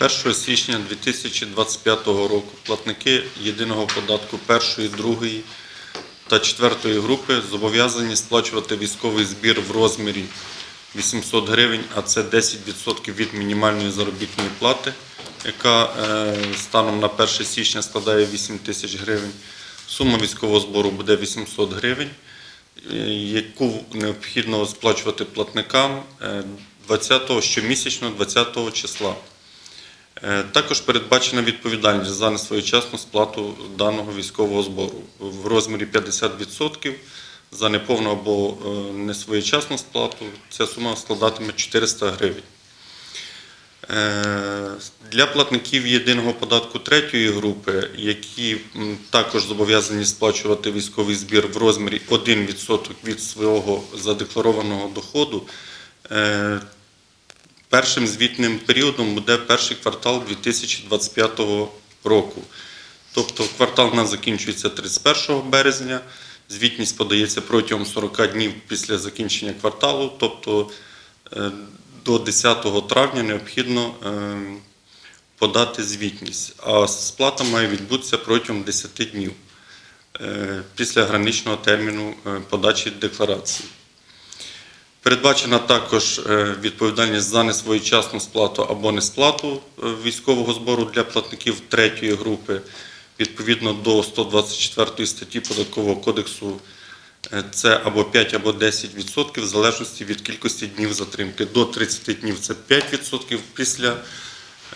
1 січня 2025 року платники єдиного податку першої, другої та четвертої групи зобов'язані сплачувати військовий збір в розмірі 800 гривень, а це 10% від мінімальної заробітної плати, яка е, станом на 1 січня складає 8 тисяч гривень. Сума військового збору буде 800 гривень, е, яку необхідно сплачувати платникам е, 20 щомісячно 20 числа. Е, Також передбачена відповідальність за несвоєчасну сплату даного військового збору в розмірі 50% за неповну або е, несвоєчасну сплату. Ця сума складатиме 400 гривень. Е, Для платників єдиного податку третьої групи, які також зобов'язані сплачувати військовий збір в розмірі 1% від свого задекларованого доходу, Першим звітним періодом буде перший квартал 2025 року. Тобто квартал у нас закінчується 31 березня, звітність подається протягом 40 днів після закінчення кварталу, тобто е, до 10 травня необхідно е, подати звітність, а сплата має відбутися протягом 10 днів е, після граничного терміну подачі декларації. Передбачена також е, відповідальність за несвоєчасну сплату або несплату е, військового збору для платників третьої групи відповідно до 124 статті Податкового кодексу. е, Це або 5, або 10% в залежності від кількості днів затримки. До 30 днів це 5%, після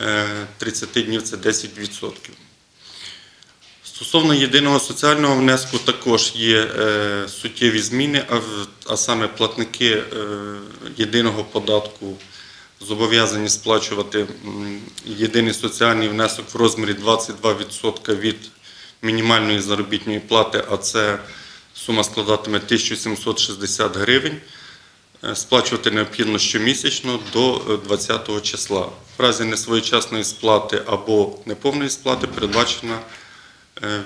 е, 30 днів це 10%. Стосовно єдиного соціального внеску також є е, суттєві зміни, а, саме платники е, єдиного податку зобов'язані сплачувати єдиний соціальний внесок в розмірі 22% від мінімальної заробітної плати, а це сума складатиме 1760 гривень. Е, Сплачувати необхідно щомісячно до е, 20 числа. В разі несвоєчасної сплати або неповної сплати передбачена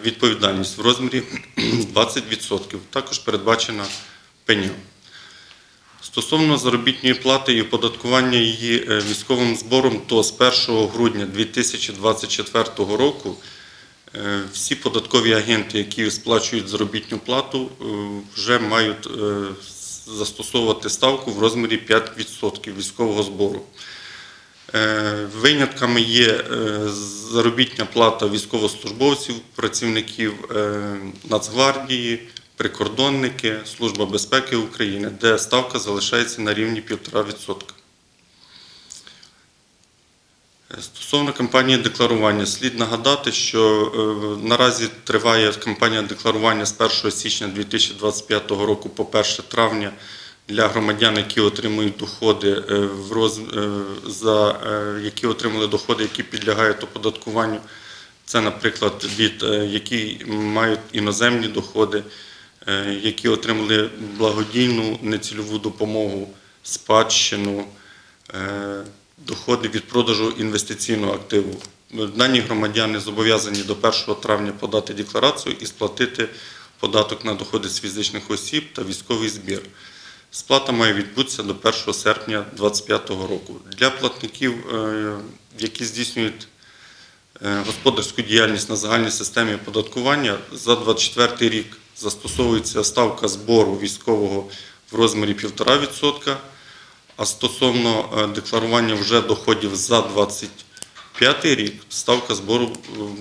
відповідальність в розмірі 20%. Також передбачена пеня. Стосовно заробітної плати і оподаткування її е, військовим збором, то з 1 грудня 2024 року е, всі податкові агенти, які сплачують заробітну плату, е, вже мають е, застосовувати ставку в розмірі 5% військового збору. Е, Винятками є е, заробітня плата військовослужбовців, працівників е, Нацгвардії, прикордонники, Служба безпеки України, де ставка залишається на рівні 1,5%. Е, Стосовно кампанії декларування, слід нагадати, що наразі триває кампанія декларування з 1 січня 2025 року по 1 травня для громадян, які отримують доходи е, в роз... е, за е, які отримали доходи, які підлягають оподаткуванню. Це, наприклад, від які мають іноземні доходи, які отримали благодійну нецільову допомогу, спадщину, доходи від продажу інвестиційного активу. Дані громадяни зобов'язані до 1 травня подати декларацію і сплатити податок на доходи з фізичних осіб та військовий збір. Сплата має відбутися до 1 серпня 2025 року. Для платників, е, які здійснюють е, господарську діяльність на загальній системі оподаткування, за 2024 рік застосовується ставка збору військового в розмірі 1,5%, а стосовно е, декларування вже доходів за 2025 рік, ставка збору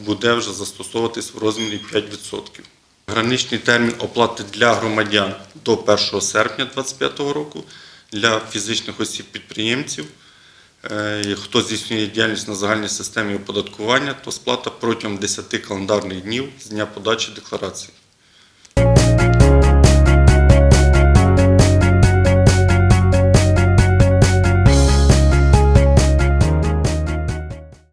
буде вже застосовуватись в розмірі 5%. Граничний термін оплати для громадян до 1 серпня 2025 року, для фізичних осіб-підприємців, е, хто здійснює діяльність на загальній системі оподаткування, то сплата протягом 10 календарних днів з дня подачі декларації.